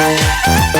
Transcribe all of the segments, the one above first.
Música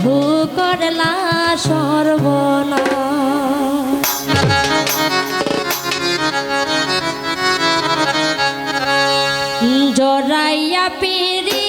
বন্ধু করলা সর্বনা জরাইয়া পিরিতের